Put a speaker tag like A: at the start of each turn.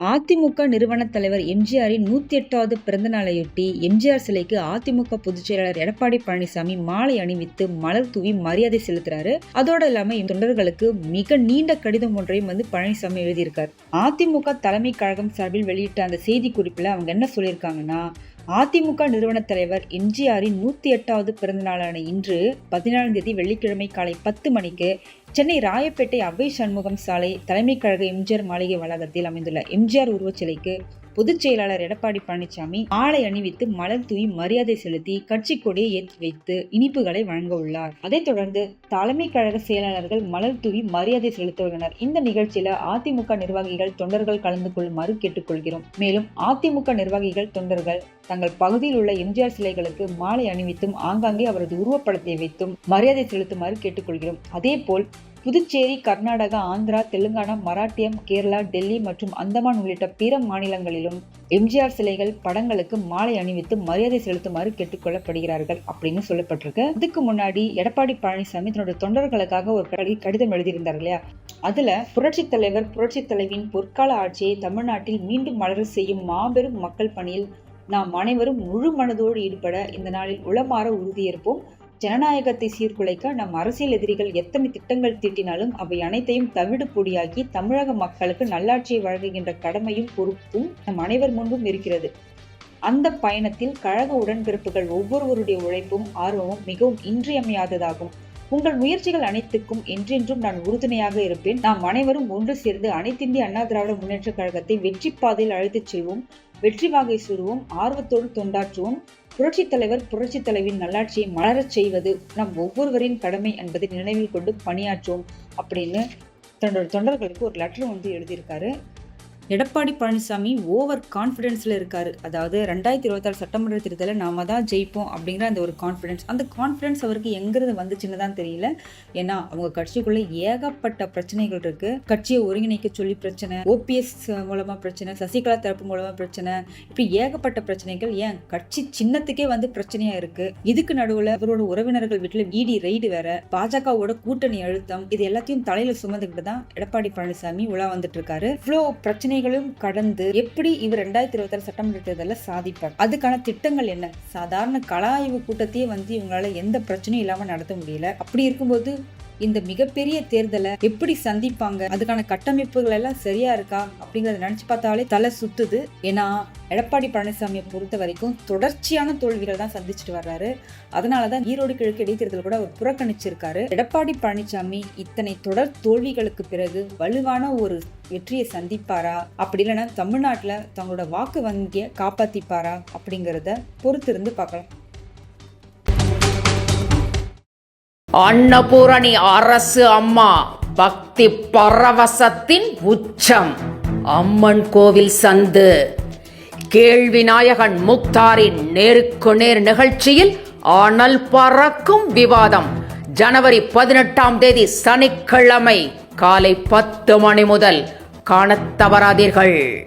A: அதிமுக நிறுவன தலைவர் எம்ஜிஆரின் நூத்தி எட்டாவது பிறந்த நாளையொட்டி எம்ஜிஆர் சிலைக்கு அதிமுக பொதுச் செயலாளர் எடப்பாடி பழனிசாமி மாலை அணிவித்து மலர் தூவி மரியாதை செலுத்துறாரு. அதோட இல்லாம இந்த தொண்டர்களுக்கு மிக நீண்ட கடிதம் ஒன்றையும் வந்து பழனிசாமி எழுதியிருக்கார். அதிமுக தலைமை கழகம் சார்பில் வெளியிட்ட அந்த செய்தி குறிப்பில் அவங்க என்ன சொல்லியிருக்காங்கன்னா அதிமுக நிறுவன தலைவர் எம்ஜிஆரின் நூத்தி எட்டாவது பிறந்த நாளான இன்று பதினாலாம் தேதி வெள்ளிக்கிழமை காலை பத்து மணிக்கு சென்னை ராயப்பேட்டை அவ்வை சண்முகம் சாலை தலைமை கழக எம்ஜிஆர் மாளிகை வளாகத்தில் அமைந்துள்ள எம்ஜிஆர் உருவச்சிலைக்கு பொதுச் செயலாளர் எடப்பாடி பழனிசாமி மாலை அணிவித்து மலர் தூவி மரியாதை செலுத்தி கட்சி கொடியை ஏற்றி வைத்து இனிப்புகளை வழங்க உள்ளார். அதைத் தொடர்ந்து தலைமை கழக செயலாளர்கள் மலர் தூவி மரியாதை செலுத்த உள்ளனர். இந்த நிகழ்ச்சியில அதிமுக நிர்வாகிகள் தொண்டர்கள் கலந்து கொள்ளுமாறு கேட்டுக்கொள்கிறோம். மேலும் அதிமுக நிர்வாகிகள் தொண்டர்கள் தங்கள் பகுதியில் உள்ள எம்ஜிஆர் சிலைகளுக்கு மாலை அணிவித்தும் ஆங்காங்கே அவரது உருவப்படத்தை வைத்தும் மரியாதை செலுத்துமாறு கேட்டுக்கொள்கிறோம். அதே போல் புதுச்சேரி கர்நாடகா ஆந்திரா தெலுங்கானா மராட்டியம் கேரளா டெல்லி மற்றும் அந்தமான் உள்ளிட்ட பிற மாநிலங்களிலும் எம்ஜிஆர் சிலைகள் படங்களுக்கு மாலை அணிவித்து மரியாதை செலுத்துமாறு கேட்டுக்கொள்ளப்படுகிறார்கள் அப்படின்னு சொல்லப்பட்டிருக்கு. இதுக்கு முன்னாடி எடப்பாடி பழனிசாமி தன்னோட தொண்டர்களுக்காக ஒரு கடிதம் எழுதியிருந்தார் இல்லையா? அதுல புரட்சி தலைவர் புரட்சி தலைவியின் பொற்கால ஆட்சியை தமிழ்நாட்டில் மீண்டும் மலர செய்யும் மாபெரும் மக்கள் பணியில் நாம் அனைவரும் முழு மனதோடு ஈடுபட இந்த நாளில் உளமாற உறுதியேற்போம். ஜனநாயகத்தை சீர்குலைக்க நம் அரசியல் எதிரிகள் எத்தனை திட்டங்கள் தீட்டினாலும் அவை அனைத்தையும் தவிடு பொடியாக்கி தமிழக மக்களுக்கு நல்லாட்சியை வழங்குகின்ற கடமையும் பொறுப்பும் நம் அனைவர் முன்பும் இருக்கிறது. அந்த பயணத்தில் கழக உடன்பிறப்புகள் ஒவ்வொருவருடைய உழைப்பும் ஆர்வமும் மிகவும் இன்றியமையாததாகும். உங்கள் முயற்சிகள் அனைத்துக்கும் என்றென்றும் நான் உறுதுணையாக இருப்பேன். நாம் அனைவரும் ஒன்று சேர்ந்து அனைத்திந்திய அண்ணா திராவிட முன்னேற்ற கழகத்தை வெற்றி பாதையில் அழைத்துச் செல்வோம். வெற்றி வாகை சூடுவோம் ஆர்வத்தோடு தொண்டாற்றுவோம். புரட்சித் தலைவர் புரட்சித் தலைவின் நல்லாட்சியை மலரச் செய்வது நம் ஒவ்வொருவரின் கடமை என்பதை நினைவில் கொண்டு பணியாற்றுவோம் அப்படின்னு தன்னோட தொண்டர்களுக்கு ஒரு லெட்டர் வந்து எழுதியிருக்காரு. எடப்பாடி பழனிசாமி ஓவர் கான்ஃபிடென்ஸில் இருக்காரு. அதாவது ரெண்டாயிரத்தி இருபத்தாறு சட்டமன்ற தேர்தலில் நாம தான் ஜெயிப்போம் அப்படிங்கிற அந்த ஒரு கான்ஃபிடென்ஸ். அந்த கான்ஃபிடென்ஸ் அவருக்கு எங்கிருந்து வந்துச்சுன்னு தான் தெரியல. ஏன்னா அவங்க கட்சிக்குள்ளே ஏகப்பட்ட பிரச்சனைகள் இருக்கு. கட்சியை ஒருங்கிணைக்க சொல்லி பிரச்சனை ஓபிஎஸ் மூலமாக பிரச்சனை சசிகலா தரப்பு மூலமாக பிரச்சனை இப்படி ஏகப்பட்ட பிரச்சனைகள் ஏன் கட்சி சின்னத்துக்கே வந்து பிரச்சனையாக இருக்கு. இதுக்கு நடுவில் அவரோட உறவினர்கள் வீட்டில் இடி ரெய்டு வேற பாஜகவோட கூட்டணி அழுத்தம் இது எல்லாத்தையும் தலையில் சுமந்துக்கிட்டு தான் எடப்பாடி பழனிசாமி உலா வந்துட்டு இருக்காரு. இவ்வளோ பிரச்சனைகளும் கடந்து எப்படி இவர் ரெண்டாயிரத்தி இருபத்தி ஆறு சட்டமன்ற தேர்தலில் சாதிப்பார்? அதுக்கான திட்டங்கள் என்ன? சாதாரண கலாய்வு ஆய்வு கூட்டத்தையே வந்து இவங்களால எந்த பிரச்சனையும் இல்லாம நடத்த முடியல. அப்படி இருக்கும்போது இந்த மிகப்பெரிய தேர்தலை எப்படி சந்திப்பாங்க? அதுக்கான கட்டமைப்புகள் எல்லாம் சரியா இருக்கா? அப்படிங்கறத நினைச்சு பார்த்தாலே தலை சுத்துது. ஏன்னா எடப்பாடி பழனிசாமியை பொறுத்த வரைக்கும் தொடர்ச்சியான தோல்விகள் தான் சந்திச்சுட்டு வர்றாரு. அதனாலதான் ஈரோடு கிழக்கு இடைத்தேர்தல் கூட அவர் புறக்கணிச்சிருக்காரு. எடப்பாடி பழனிசாமி இத்தனை தொடர் தோல்விகளுக்கு பிறகு வலுவான ஒரு வெற்றியை சந்திப்பாரா? அப்படி இல்லைன்னா தமிழ்நாட்டில் தங்களோட வாக்கு வங்கியை காப்பாத்திப்பாரா? அப்படிங்கிறத பொறுத்திருந்து பார்க்கலாம்.
B: அன்னபூரணி அரசு அம்மா பக்தி பரவசத்தின் உச்சம். அம்மன் கோவில் சந்து. கேள்விநாயகன் முக்தாரின் நேருக்கு நேர் நிகழ்ச்சியில் அனல் பறக்கும் விவாதம். ஜனவரி பதினெட்டாம் தேதி சனிக்கிழமை காலை பத்து மணி முதல். காணத் தவறாதீர்கள்.